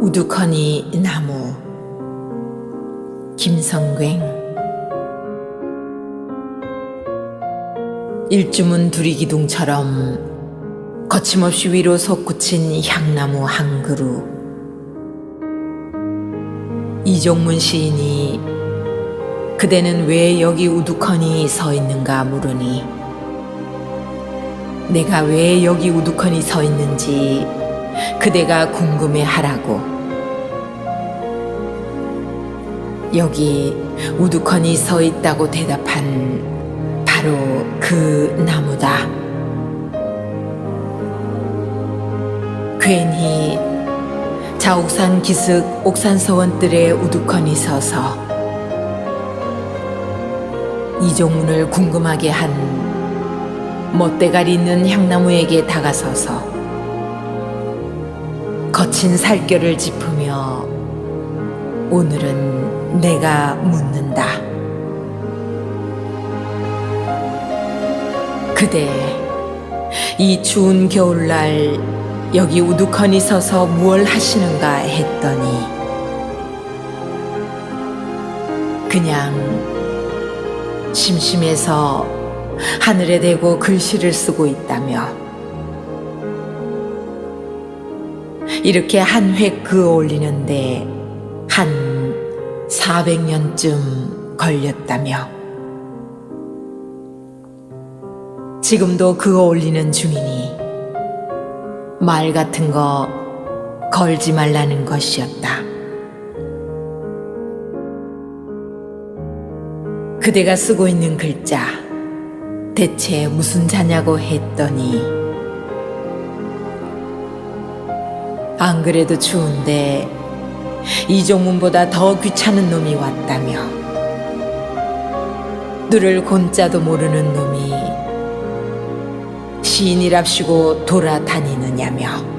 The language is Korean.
우두커니 나무. 김성광. 일주문 두리기둥처럼 거침없이 위로 솟구친 향나무 한 그루. 이종문 시인이 그대는 왜 여기 우두커니 서 있는가 물으니 내가 왜 여기 우두커니 서 있는지 그대가 궁금해 하라고 여기 우두커니 서 있다고 대답한 바로 그 나무다. 괜히 자옥산 기슭 옥산서원들의 우두커니 서서 이종문을 궁금하게 한 멋대가리 있는 향나무에게 다가서서 거친 살결을 짚으며 오늘은 내가 묻는다. 그대, 이 추운 겨울날 여기 우두커니 서서 무얼 하시는가 했더니 그냥 심심해서 하늘에 대고 글씨를 쓰고 있다며 이렇게 한 획 그어 올리는데 한 400년쯤 걸렸다며 지금도 그거 올리는 중이니 말 같은 거 걸지 말라는 것이었다. 그대가 쓰고 있는 글자 대체 무슨 자냐고 했더니 안 그래도 추운데 이종문보다 더 귀찮은 놈이 왔다며. 누를 곤자도 모르는 놈이 시인이랍시고 돌아다니느냐며